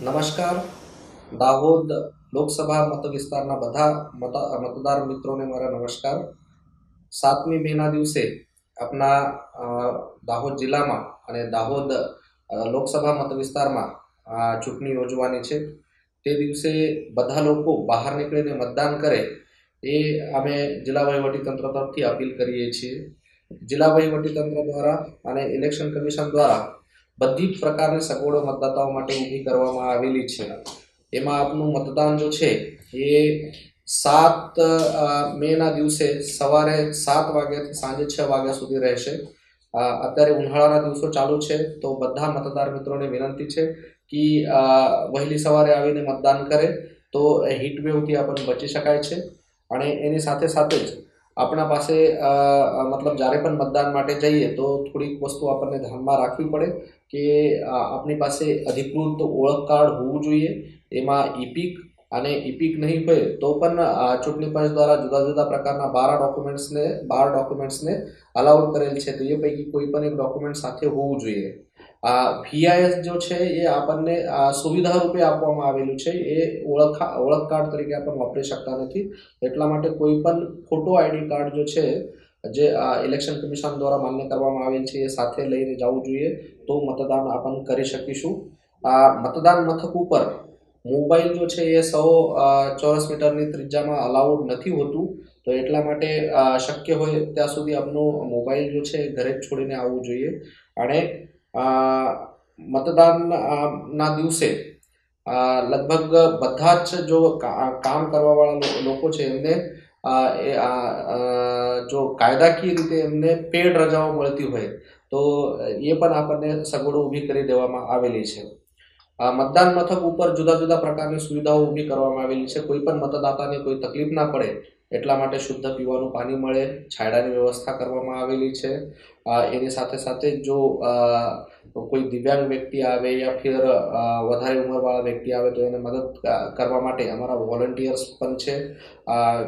નમસ્કાર. દાહોદ લોકસભા મત વિસ્તારના બધા મત, મતદાર મિત્રોને મારા નમસ્કાર. સાતમી મેના દિવસે આપણા દાહોદ જિલ્લામાં અને દાહોદ લોકસભા મત વિસ્તારમાં ચૂંટણી યોજવાની છે. તે દિવસે બધા લોકો બહાર નીકળીને મતદાન કરે એ અમે જિલ્લા વહીવટીતંત્ર તરફથી અપીલ કરીએ છીએ. જિલ્લા વહીવટીતંત્ર દ્વારા અને ઇલેક્શન કમિશન દ્વારા બધી જ પ્રકારની સગવડો મતદાતાઓ માટે ઊભી કરવામાં આવેલી છે. એમાં આપનું મતદાન જો છે, એ સાત મેના દિવસે સવારે સાત વાગ્યાથી સાંજે છ વાગ્યા સુધી રહેશે. અત્યારે ઉનાળાના દિવસો ચાલુ છે, તો બધા મતદાર મિત્રોને વિનંતી છે કે વહેલી સવારે આવીને મતદાન કરે, તો હીટવેવથી આપણને બચી શકાય છે. અને એની સાથે સાથે જ આપણા પાસે મતલબ જ્યારે પણ મતદાન માટે જઈએ તો થોડીક વસ્તુ આપણને ધ્યાનમાં રાખવી પડે કે આપણી પાસે અધિકૃત ઓળખ કાર્ડ હોવું જોઈએ, એમાં ઇપિક અને ઇપિક નહીં હોય તો પણ ચૂંટણી પંચ દ્વારા જુદા જુદા પ્રકારના બાર ડોક્યુમેન્ટ્સને બાર ડોક્યુમેન્ટ્સને અલાઉડ કરેલ છે તો એ પૈકી કોઈ પણ એક ડોક્યુમેન્ટ સાથે હોવું જોઈએ. આ વીઆઈએસ જો છે, એ આપણને આ સુવિધા રૂપે આપવામાં આવેલું છે. એ ઓળખ ઓળખ કાર્ડ તરીકે આપણે વાપરી શકતા નથી. એટલા માટે કોઈ પણ ફોટો આઈડી કાર્ડ જો છે, જે ઇલેક્શન કમિશન દ્વારા માન્ય કરવામાં આવેલ છે, એ સાથે લઈને જવું જોઈએ તો મતદાન આપણને કરી શકીશું. આ મતદાન મથક ઉપર મોબાઈલ જો છે, એ સો ચોરસ મીટરની ત્રિજ્યામાં અલાઉડ નથી હોતું. તો એટલા માટે શક્ય હોય ત્યાં સુધી આપનો મોબાઈલ જો છે ઘરે જ છોડીને આવવું જોઈએ. અને અ, મતદાન દિવસે લગભગ બધા જ જો કામ કરવાવાળા લોકો છે એમને જો કાયદાકીય રીતે એમને પેડ રજાઓ મળતી હોય તો એ પણ આપણને સગવડો ઊભી કરી દેવામાં આવેલી છે. મતદાન મથક ઉપર જુદા જુદા પ્રકારની સુવિધાઓ ઊભી કરવામાં આવેલી છે. કોઈ પણ મતદાતાને કોઈ તકલીફ ના પડે એટલા માટે શુદ્ધ પીવાનું પાણી મળે છાયડાની વ્યવસ્થા કરવામાં આવેલી છે. એની સાથે સાથે જો અ, કોઈ દિવ્યાંગ વ્યક્તિ આવે યા ફિર વધારે ઉંમરવાળા વ્યક્તિ આવે તો એને મદદ કરવા માટે અમારા વોલન્ટિયર્સ પણ છે.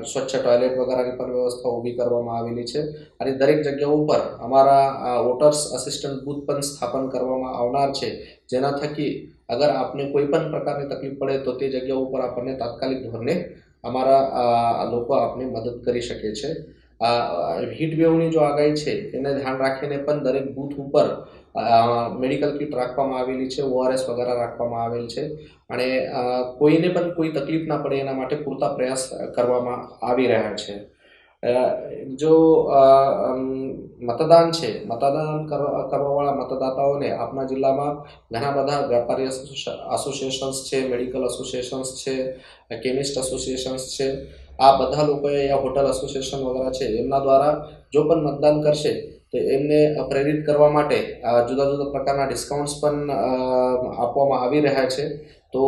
સ્વચ્છ ટોયલેટ વગેરેની પણ વ્યવસ્થા ઊભી કરવામાં આવેલી છે. અને દરેક જગ્યાઓ ઉપર અમારા વોટર્સ અસિસ્ટન્ટ બૂથ પણ સ્થાપન કરવામાં આવનાર છે. જેના થકી અગર આપને કોઈ પણ પ્રકારની તકલીફ પડે તો તે જગ્યા ઉપર આપણને તાત્કાલિક ધોરણે અમારા લોકો આપને મદદ કરી શકે છે. હીટ વેવની જો આગાહી છે, એને ધ્યાન રાખીને પણ દરેક બૂથ ઉપર મેડિકલ કિટ રાખવામાં આવેલી છે ઓઆરએસ વગેરે રાખવામાં આવેલ છે. અને કોઈને પણ કોઈ તકલીફ ના પડે એના માટે પૂરતા પ્રયાસ કરવામાં આવી રહ્યા છે. જો મતદાન છે, મતદાન કરવા, કરવાવાળા મતદાતાઓને આપણા જિલ્લામાં ઘણા બધા વેપારી એસોસિએશન્સ છે મેડિકલ એસોસિએશન્સ છે કેમિસ્ટ એસોસિએશન્સ છે આ બધા લોકોએ આ હોટલ એસોસિએશન વગેરે છે, એમના દ્વારા જો પણ મતદાન કરશે, તો એમને પ્રેરિત કરવા માટે જુદા જુદા પ્રકારના ડિસ્કાઉન્ટ્સ પણ આપવામાં આવી રહ્યા છે. તો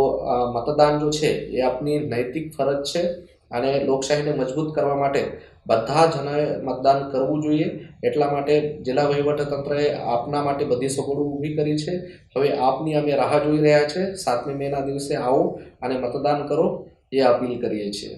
મતદાન જો છે, એ આપની નૈતિક ફરજ છે અને લોકશાહીને મજબૂત કરવા માટે બધા જણાએ મતદાન કરવું જોઈએ. એટલા માટે જિલ્લા વહીવટતંત્રએ આપના માટે બધી સગવડો ઊભી કરી છે. હવે આપની અમે રાહ જોઈ રહ્યા છે. સાતમી મેના દિવસે આવો અને મતદાન કરો, એ અપીલ કરીએ છીએ.